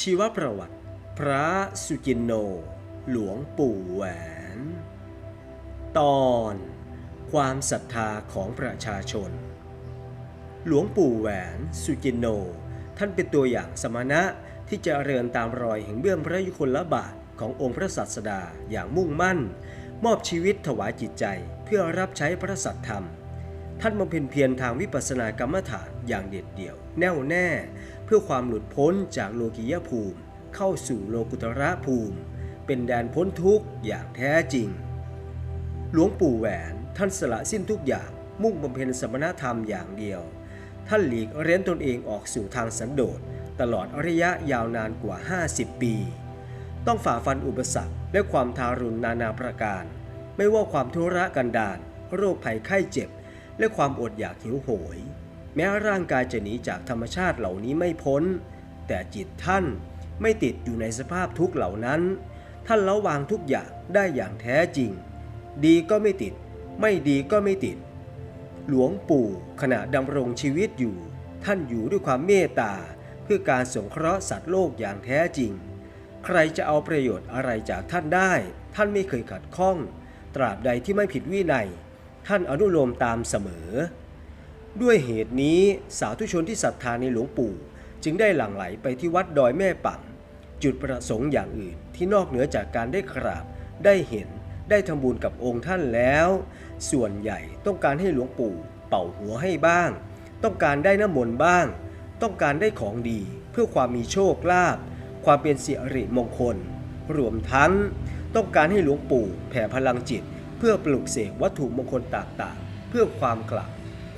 ชีวประวัติ พระสุจินโน หลวงปู่แหวน ตอน ความศรัทธาของประชาชน หลวงปู่แหวนสุจินโน ท่านเป็นตัวอย่างสมณะที่จะเริญตามรอยแห่งเบื้องพระยุคลบาทขององค์พระศาสดาอย่างมุ่งมั่น มอบชีวิตถวายจิตใจเพื่อรับใช้พระสัตธรรม ท่านบำเพ็ญเพียรทางวิปัสสนากรรมฐานอย่างเด็ดเดี่ยว แน่วแน่ พื่อความหลุดพ้นจากโลกียภูมิ เข้าสู่โลกุตระภูมิ เป็นแดนพ้นทุกข์อย่างแท้จริง หลวงปู่แหวนท่านสละสิ้นทุกอย่างมุ่งบำเพ็ญสมณธรรมอย่างเดียว ท่านหลีกเร้นตนเองออกสู่ทางสันโดษตลอดระยะยาวนานกว่า 50 ปี ต้องฝ่าฟันอุปสรรคและความทารุณนานาประการ ไม่ว่าความทุรกันดารโรคภัยไข้เจ็บ และความอดอยากหิวโหย แม้ร่างกายจะหนีจากธรรมชาติเหล่านี้ไม่พ้น แต่จิตท่านไม่ติดอยู่ในสภาพทุกเหล่านั้น ท่านละวางทุกอย่างได้อย่างแท้จริง ดีก็ไม่ติด ไม่ดีก็ไม่ติด หลวงปู่ขณะดำรงชีวิตอยู่ ท่านอยู่ด้วยความเมตตาเพื่อการสงเคราะห์สัตว์โลกอย่างแท้จริง ใครจะเอาประโยชน์อะไรจากท่านได้ ท่านไม่เคยขัดข้อง ตราบใดที่ไม่ผิดวินัย ท่านอนุโลมตามเสมอ ด้วยเหตุนี้สาธุชนที่ศรัทธาในหลวงปู่จึงได้หลั่งไหลไปที่วัดดอยแม่ปังจุดประสงค์อย่างอื่นที่นอกเหนือจากการได้กราบ ได้เห็น ได้ทำบุญกับองค์ท่านแล้ว ส่วนใหญ่ต้องการให้หลวงปู่เป่าหัวให้บ้าง ต้องการได้น้ำมนต์บ้าง ต้องการได้ของดีเพื่อความมีโชคลาภ ความเป็นสิริมงคล รวมทั้ง ต้องการให้หลวงปู่แผ่พลังจิต เพื่อปลุกเสกวัตถุมงคลต่างๆ เพื่อความกลับ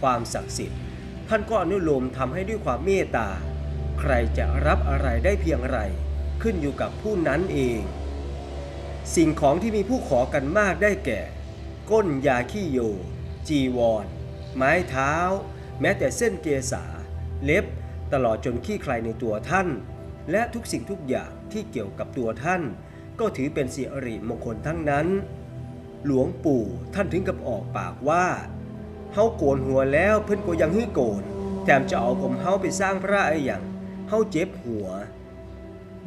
ความศักดิ์สิทธิ์ ท่านก็อนุโลมทำให้ด้วยความเมตตา ใครจะรับอะไรได้เพียงไร ขึ้นอยู่กับผู้นั้นเอง สิ่งของที่มีผู้ขอกันมากได้แก่ ก้นยาขี้โย จีวร ไม้เท้า แม้แต่เส้นเกษา เล็บ ตลอดจนขี้ใครในตัวท่าน และทุกสิ่งทุกอย่างที่เกี่ยวกับตัวท่าน ก็ถือเป็นสิริมงคลทั้งนั้น หลวงปู่ท่านถึงกับออกปากว่า เฮาโกนหัวแล้วเพิ่นก็ยังให้โกนแถมจะเอาผมเฮาไปสร้างพระไอ้อย่างเฮาเจ็บหัว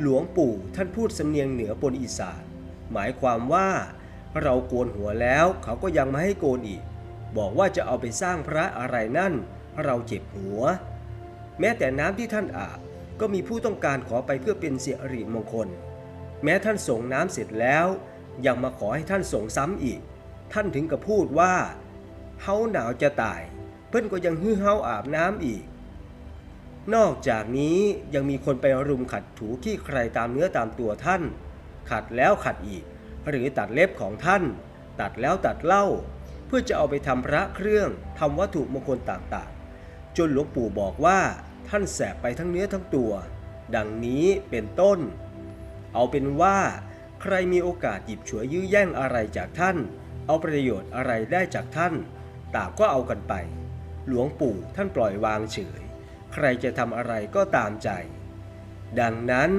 หลวงปู่ท่านพูดสำเนียงเหนือปนอีสานหมายความว่าเราโกนหัวแล้วเขาก็ยังมาให้โกนอีก บอกว่าจะเอาไปสร้างพระอะไรนั่น เราเจ็บหัว แม้แต่น้ำที่ท่านอาบก็มีผู้ต้องการขอไปเพื่อเป็นเสิริมงคล แม้ท่านส่งน้ำเสร็จแล้ว ยังมาขอให้ท่านส่งซ้ำอีก ท่านถึงกับพูดว่า เฮาหนาวจะตาย เพิ่อนก็ยังฮือเฮาอาบน้ำอีก นอกจากนี้ยังมีคนไปรุมขัดถูขี้ใครตามเนื้อตามตัวท่าน ขัดแล้วขัดอีก หรือตัดเล็บของท่าน ตัดแล้วตัดเล่า เพื่อจะเอาไปทำพระเครื่องทำวัตถุมงคลต่างๆ จนหลวงปู่บอกว่าท่านแสบไปทั้งเนื้อทั้งตัว ดังนี้เป็นต้น เอาเป็นว่าใครมีโอกาสหยิบฉวยยื้อแย่งอะไรจากท่าน เอาประโยชน์อะไรได้จากท่าน ต่างก็เอากันไป หลวงปู่ท่านปล่อยวางเฉย ใครจะทำอะไรก็ตามใจ ดังนั้น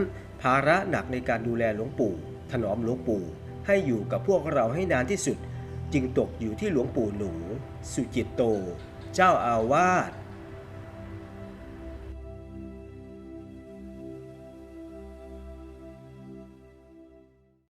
ภาระหนักในการดูแลหลวงปู่ ถนอมหลวงปู่ให้อยู่กับพวกเราให้นานที่สุด จึงตกอยู่ที่หลวงปู่หนู สุจิตโต เจ้าอาวาส